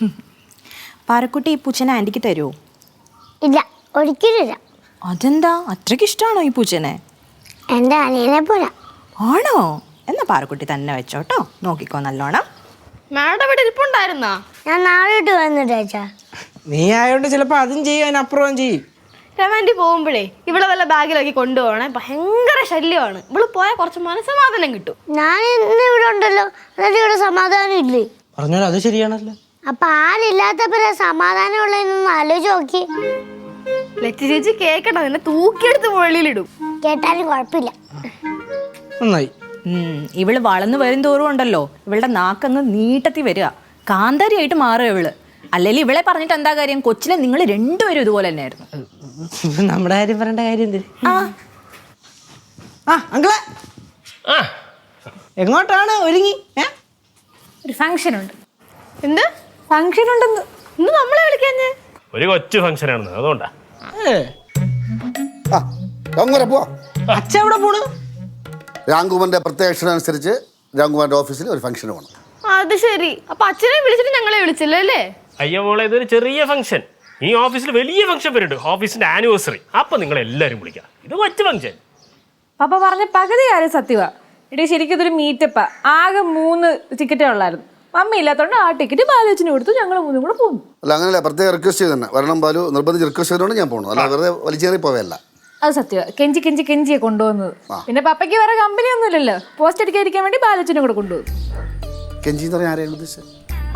പാറക്കുട്ടി ഈ പൂച്ചനെ ആന്റിക്ക് തരുമോ ഇല്ല ഒരിക്കലും ഇല്ല അതെന്താ? അത്രയ്ക്ക് ഇഷ്ടമാണോ ഈ പൂച്ചനെ? എന്റെ അനിയനെ പോലെ. ആണോ? എന്നാ പാറക്കുട്ടി തന്നെ വെച്ചോട്ടോ. നോക്കിക്കോ നല്ലോണം. മാഡം ഇവിടെ ഇരിപ്പുണ്ടായിരുന്നാ? ഞാൻ നാളെ ഇട്ട് വന്നിട്ട് അച്ഛാ നീ ആയതുകൊണ്ട് ചിലപ്പോ അതും ചെയ്യും അതിനപ്പുറവും ചെയ്യും. രമാന്റി പോകുമ്പോഴേ ഇവിടെ വല്ല ബാഗിലാക്കി കൊണ്ടുപോകണേ ഭയങ്കര ശല്യമാണ്. ഇവൾ പോയാൽ കുറച്ച് മനസ്സമാധാനം കിട്ടും. ഞാൻ ഇന്ന് ഇവിടെ ഉണ്ടല്ലോ. എന്നിട്ട് ഇവിടെ സമാധാനം ഇല്ലേ? പറഞ്ഞാൽ അത് ശരിയാണല്ലോ. അപ്പൊ ആരില്ലാത്തപ്പോഴാ സമാധാനം ആലോചിച്ച് നോക്കി. ലച്ചി ചേച്ചി കേക്കട്ടെ നിന്നെ തൂക്കിയെടുത്ത് വെളിയിലിടും. കേട്ടാലും കുഴപ്പമില്ല. നന്നായി. ഉം, ഇവൾ വളർന്നു വരും തോറും ഉണ്ടല്ലോ. ഇവളുടെ നാക്കങ്ങ് നീട്ടത്തി വരിക. കാന്താരിയായിട്ട് മാറുക ഇവൾ. അല്ലെങ്കിൽ ഇവളെ പറഞ്ഞിട്ട് എന്താ കാര്യം? കൊച്ചിലെ നിങ്ങൾ രണ്ടുപേരും ഇതുപോലെ തന്നെയായിരുന്നു. നമ്മുടെ കാര്യം പറയേണ്ട കാര്യം എന്തിന്? ആ. ആ അങ്കിളെ. ആ. എങ്ങോട്ടാണ് ഒരുങ്ങി? ഏ? ഒരു ഫംഗ്ഷൻ ഉണ്ട് എന്ത്? ഫംഗ്ഷൻ ഉണ്ടെന്ന്. ഇന്ന് നമ്മളെ വിളിക്കാഞ്ഞ് ഒരു കൊച്ചു ഫംഗ്ഷനാണെന്ന് അതുകൊണ്ടാ. ഏ, ആ രാംകുമാരെ പോവാ. അച്ഛ എവിടെ പോണ്? രാംകുമാറിന്റെ പ്രത്യേക അനുസരിച്ച് രാംകുമാറിന്റെ ഓഫീസിൽ ഒരു ഫംഗ്ഷൻ പോകണം അത് ശരി. അപ്പൊ അച്ഛനെ വിളിച്ചിട്ട് ഞങ്ങളെ വിളിച്ചില്ല അല്ലേ? അയ്യോ മോളെ ഇതൊരു ചെറിയ ഫംഗ്ഷൻ. ഈ ഓഫീസിൽ വലിയ ഫംഗ്ഷൻ വരുന്നുണ്ട്. ഓഫീസിന്റെ ആനിവേഴ്സറി. അപ്പൊ നിങ്ങൾ എല്ലാരും വിളിക്കാം. ഇത് കൊച്ചു ഫംഗ്ഷൻ. പപ്പ പറഞ്ഞ പകുതി കാര്യം സത്യവാ. ഇടി ശരിക്കും ഇതൊരു മീറ്റപ്പാ. ആകെ മൂന്ന് ടിക്കറ്റേ ഉള്ളായിരുന്നു. മമ്മി ഇല്ലാത്തതുകൊണ്ട് ആ ടിക്കറ്റ് ബാലോചന കൊടുത്തു ഞങ്ങൾ മൂന്നും കൂടെ പോകുന്നു അല്ല അങ്ങനെയല്ല പ്രത്യേക റിക്വസ്റ്റ് ചെയ്തു തന്നെ വരണം ബാലു നിർബന്ധിച്ച് റിക്വസ്റ്റ് ചെയ്തുകൊണ്ട് ഞാൻ പോകണം അല്ല വെറുതെ വലിച്ചേറി പോവല്ല. അത് സത്യം. കെഞ്ചി കെഞ്ചി കെഞ്ചിയെ കൊണ്ടുവന്നത് പിന്നെ പപ്പയ്ക്ക് വേറെ കമ്പനി ഒന്നുമില്ലല്ലോ. പോസ്റ്റ് അടിക്കാതിരിക്കാൻ വേണ്ടി ബാലോചന കൂടെ കൊണ്ടുപോകും. കെഞ്ചി എന്ന് പറഞ്ഞാൽ ആരെയാണ് ഉദ്ദേശിച്ചത്?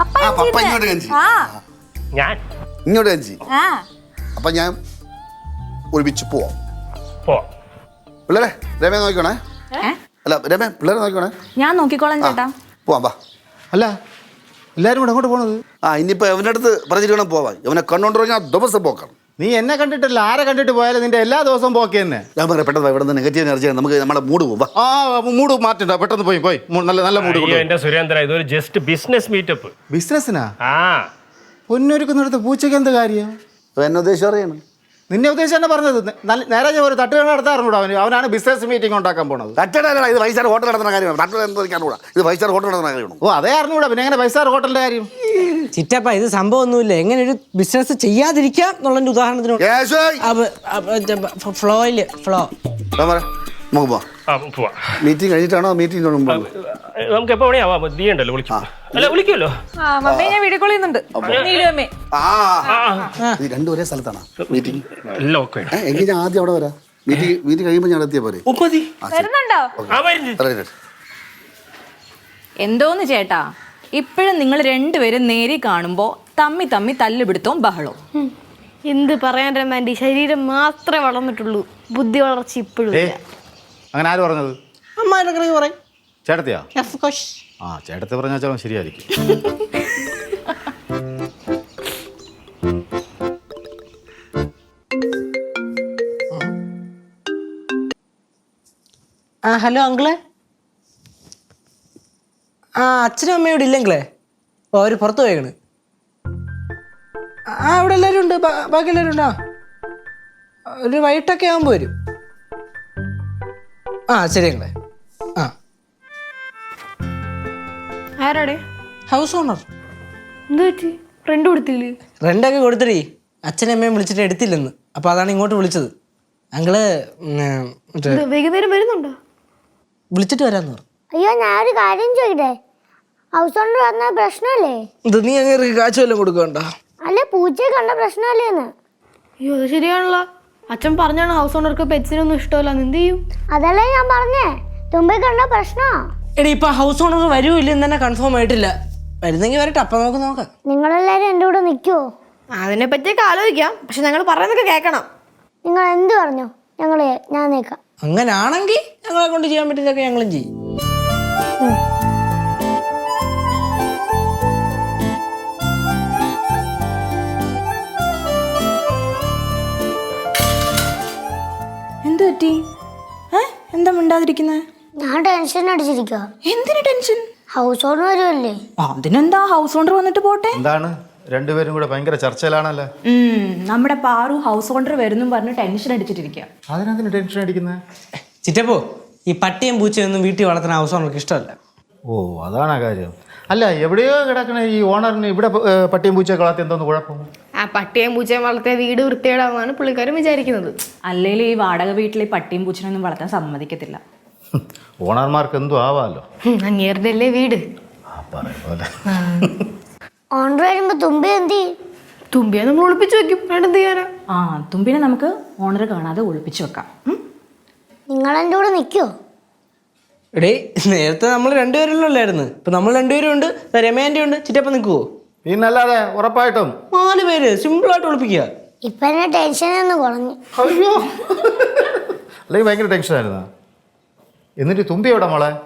അപ്പ പപ്പ ഇങ്ങോട്ട് കെഞ്ചി. ആ. ഞാൻ? ഇങ്ങോട്ട് കെഞ്ചി. ആ. അപ്പം ഞാൻ ഒരുമിച്ച് പോവാം. പോ. പിള്ളേരെ രമേ നോക്കണേ അല്ല രമേ പിള്ളേരെ നോക്കണേ ഞാൻ നോക്കിക്കോളാം ചേട്ടാ. പോവാം വാ. അല്ല എല്ലാവരും കൂടെ അങ്ങോട്ട് പോണത്? ആ ഇനിയിപ്പോൾ ഇവന്റെ അടുത്ത് പറഞ്ഞിട്ട് വേണം പോവാൻ. ഇവനെ കണ്ടോണ്ട് പറഞ്ഞാൽ ദിവസം പോക്കണം. നീ എന്നെ കണ്ടിട്ടില്ല ആരെ കണ്ടിട്ട് പോയാലും നിന്റെ എല്ലാ ദിവസവും പോക്കി തന്നെ. ഞാൻ പറയാം പെട്ടെന്ന് ഇവിടെ നിന്ന് നെഗറ്റീവ് എനർജി നമുക്ക് നമ്മുടെ മൂഡ് പോവാം ആ മൂഡ് മാറ്റണ്ട പെട്ടെന്ന് പോയി പോയി. മൂ- നല്ല നല്ല മൂഡ് അയ്യോ എന്റെ സുരേന്ദ്ര ഇതൊരു ജസ്റ്റ് ബിസിനസ് മീറ്റപ്പ് ബിസിനസ്സിനാ ആ. പൊന്നൊരുക്കുന്നിടത്ത് പൂച്ചയ്ക്ക് എന്ത് കാര്യം? ഇപ്പൊ എന്നെ ഉദ്ദേശം അറിയണം നിന്നെ ഉദ്ദേശിച്ച് തന്നെ പറഞ്ഞത് നല്ല- നേരെ ഞാൻ ഒരു തട്ടുകട നടത്താറുണ്ടോ അവന്? അവനാണ് ബിസിനസ് മീറ്റിംഗ് ഉണ്ടാക്കാൻ പോണത്. തട്ടടല്ല ഇത് ഫൈവ് സ്റ്റാർ ഹോട്ടൽ നടത്തുന്ന കാര്യമാണ് തട്ടട ഇത് ഫൈവ് സ്റ്റാർ ഹോട്ടൽ നടത്തുന്ന കാര്യമാണ്? ഓ അതേ അറിഞ്ഞൂടാ. പിന്നെ എങ്ങനെ പൈസ ഹോട്ടലിന്റെ കാര്യം? ചിറ്റപ്പ ഇത് സംഭവമൊന്നുമില്ല. എങ്ങനെ ഒരു ബിസിനസ് ചെയ്യാതിരിക്കാം എന്നുള്ളതിന്റെ ഉദാഹരണത്തിന്! ഫ്ലോയിൽ ഫ്ലോ ഞാൻ പറയാം, നമുക്ക് പോവാം. ആ പോവാ. മീറ്റിംഗ് കഴിഞ്ഞിട്ടാണോ? മീറ്റിംഗ് മുമ്പ്? നമുക്ക് എപ്പോ വേണേ നീ ഉണ്ടല്ലോ വിളിക്കും. അല്ല വിളിക്കുമല്ലോ? ആ മമ്മയെ ഞാൻ വീഡിയോ കോൾ ചെയ്യുന്നുണ്ട് നീലു അമ്മേ. ആ. ഇത് രണ്ടും ഒരേ സ്ഥലത്താണ്. മീറ്റിംഗ് എല്ലാം ഓക്കെ ഏ, എങ്കിൽ ഞാൻ ആദ്യം അവിടെ വരാം. മീറ്റിംഗ് മീറ്റിംഗ് കഴിയുമ്പോൾ ഞാൻ എത്തിയാൽ പോരെ? വരുന്നുണ്ടോ? ആ വരുന്നു. എന്തോന്ന് ചേട്ടാ? ഇപ്പോഴും നിങ്ങൾ രണ്ടുപേരും നേരി കാണുമ്പോൾ തമ്മി തമ്മി തല്ലുപിടുത്തവും ബഹളവും. എന്ത് പറയാൻ രമാൻഡി? ശരീരം മാത്രമേ വളർന്നിട്ടുള്ളൂ. ബുദ്ധി വളർച്ച ഇപ്പോഴും ഏ അങ്ങനെ ആര് പറഞ്ഞത്? അമ്മ പറയും. ചേട്ടത്തിയാ? Course. ആ ചേട്ടത്തെ പറഞ്ഞാൽ ചിലപ്പോൾ ശരിയായിരിക്കും. ആ ഹലോ അങ്കിളെ. ആ അച്ഛനും അമ്മയും ഇവിടെ ഇല്ലെങ്കിലേ? ഓ അവർ പുറത്ത് പോയേക്കണ്. ആ ഇവിടെ എല്ലാവരും ഉണ്ട്. ബാ- ബാക്കി എല്ലാവരും ഉണ്ടോ? ഒരു വൈകിട്ടൊക്കെ ആകുമ്പോൾ വരും. ആ ശരി അങ്കിളെ. ആ. ആരാടെ? ഹൗസ് ഓണർ എന്ത് പറ്റി? ഫ്രണ്ട് കൊടുത്തില്ലേ? റെന്റൊക്കെ കൊടുത്തിട്ടേ അച്ഛനും അമ്മയും വിളിച്ചിട്ട് എടുത്തില്ലെന്ന്. അപ്പോൾ അതാണ് ഇങ്ങോട്ട് വിളിച്ചത്. അങ്കിൾ ഉം, മറ്റേ ഇത് വൈകുന്നേരം വരുന്നുണ്ടോ? വിളിച്ചിട്ട് വരാന്ന് പറഞ്ഞു. അയ്യോ ഞാൻ ഒരു കാര്യം ചോദിക്കട്ടെ? ഹൗസ് ഓണർ വന്ന പ്രശ്നമല്ലേ ഇത് നീ അങ്ങനെ കാച്ചു വല്ലതും കൊടുക്കണ്ട? അല്ല പൂച്ചയെ കണ്ട പ്രശ്നമല്ലേന്ന് അയ്യോ അത് ശരിയാണല്ലോ. അച്ഛൻ പറഞ്ഞാണ് ഹൗസ് ഓണർക്ക് പെറ്റ്സിനൊന്നും ഇഷ്ടമല്ല എന്ത് ചെയ്യും? അതല്ലേ ഞാൻ പറഞ്ഞേ. തുമ്പി കണ്ട പ്രശ്നമാ. എടി ഇപ്പൊ ഹൗസ് ഓണർ വരുമോ ഇല്ലെന്ന് തന്നെ കൺഫേം ആയിട്ടില്ല. വരുന്നെങ്കിൽ വരട്ടെ അപ്പൊ നമുക്ക് നോക്കാം. നിങ്ങളെല്ലാരും എന്റെ കൂടെ നിൽക്കുവോ അതിനെ പറ്റിയൊക്കെ ആലോചിക്കാം പക്ഷെ ഞങ്ങൾ പറയുന്നൊക്കെ കേൾക്കണം. നിങ്ങൾ എന്ത് പറഞ്ഞു? ഞങ്ങൾ ഞാൻ നിൽക്കാം അങ്ങനാണെങ്കിൽ ഞങ്ങളെ കൊണ്ട് ചെയ്യാൻ പറ്റുന്നതൊക്കെ ഞങ്ങളും ചെയ്യും. എന്ത് പറ്റി? ഏ? എന്താ മിണ്ടാതിരിക്കുന്നത് ഞാൻ ടെൻഷൻ അടിച്ചിരിക്കുക എന്തിനു ടെൻഷൻ ഹൗസ് ഓണർ വരുമല്ലേ അതിനെന്താ ഹൗസ് ഓണർ വന്നിട്ട് പോട്ടെ? എന്താണ്? രണ്ടുപേരും കൂടെ ഭയങ്കര ചർച്ചയിലാണല്ലേ? നമ്മുടെ പാറു ഹൗസ് ഓണർ വരുന്നു പറഞ്ഞ് ടെൻഷൻ അടിച്ചിട്ടിരിക്കുക അതിനെന്തിന് ടെൻഷൻ അടിക്കുന്നത് ചിറ്റപ്പോ ഈ പട്ടിയും പൂച്ചയൊന്നും വീട്ടിൽ വളർത്തുന്ന ഹൗസ് ഓണർക്ക് ഇഷ്ടമല്ല. ഓ അതാണ് കാര്യം. അല്ല എവിടെയോ കിടക്കണ ഈ ഓണറിന് ഇവിടെ പട്ടിയും പൂച്ചയൊക്കെ വളർത്തി എന്തോന്ന് കുഴപ്പം? ആ പട്ടിയും പൂച്ചയും വളർത്തിയ വീട് വൃത്തികേടാവുന്നതാണ് പുള്ളിക്കാരും വിചാരിക്കുന്നത്. അല്ലെങ്കിൽ ഈ വാടക വീട്ടിലെ പട്ടിയും പൂച്ചനൊന്നും വളർത്താൻ സമ്മതിക്കത്തില്ല. ഓണർമാർക്ക് എന്തോ ആവാലോ? അങ്ങേരുടെ അല്ലേ വീട് പോലെ. ഓണർ വരുമ്പോ തുമ്പി എന്തി തുമ്പിയെ നമ്മൾ ഒളിപ്പിച്ചു വെക്കും. വേണ്ടെന്ത് ചെയ്യാനാ? ആ തുമ്പിനെ നമുക്ക് ഓണർ കാണാതെ ഒളിപ്പിച്ചു വെക്കാം. നിങ്ങൾ എന്റെ കൂടെ നിൽക്കുവോ? എടേ നേരത്തെ നമ്മൾ രണ്ടുപേരല്ലായിരുന്നു ഇപ്പൊ നമ്മൾ രണ്ടുപേരും ഉണ്ട് രമേന്റെ ഉണ്ട് ചിറ്റപ്പ നിൽക്കുവോ? പിന്നല്ലാതെ ഉറപ്പായിട്ടും. നാല് പേര് സിമ്പിൾ ആയിട്ട് ഒളിപ്പിക്കുക. ഇപ്പൊ ടെൻഷൻ ടെൻഷനൊന്ന് കുറഞ്ഞു. അയ്യോ. അല്ലെങ്കിൽ ഭയങ്കര ടെൻഷനായിരുന്നു? എന്നിട്ട് തുമ്പി എവിടെ മോളെ?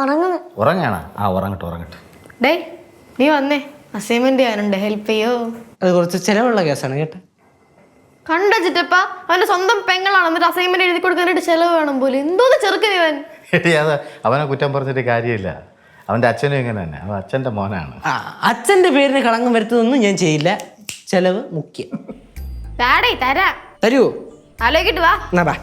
ഉറങ്ങുന്നു. ഉറങ്ങാണോ ആ ഉറങ്ങട്ടെ ഉറങ്ങട്ടെ. ഡേ നീ വന്നേ. അസൈൻമെന്റ് ചെയ്യാനുണ്ട് ഹെൽപ്പ് ചെയ്യോ? അത് കുറച്ച് ചിലവുള്ള കേസാണ് കേട്ടോ. കണ്ട ചിറ്റപ്പ? അവന്റെ സ്വന്തം പെങ്ങളാണ്. എന്നിട്ട് അസൈൻമെന്റ് എഴുതി കൊടുക്കാനായിട്ട് ചെലവ് വേണം പോലും. എന്തോന്ന് ചെറുക്കൻ ഇവൻ? എടി അത് അവനെ കുറ്റം പറഞ്ഞിട്ട് കാര്യമില്ല. അവന്റെ അച്ഛനും ഇങ്ങനെ തന്നെ. അവൻ അച്ഛന്റെ മോനാണ്. ആ അച്ഛന്റെ പേരിന് കളങ്കം വരുത്തതൊന്നും ഞാൻ ചെയ്യില്ല. ചെലവ് മുഖ്യം. ഡാഡേ തരാ. തരൂ. ആലോചിക്കിട്ട് വാ. എന്നാ ബാ.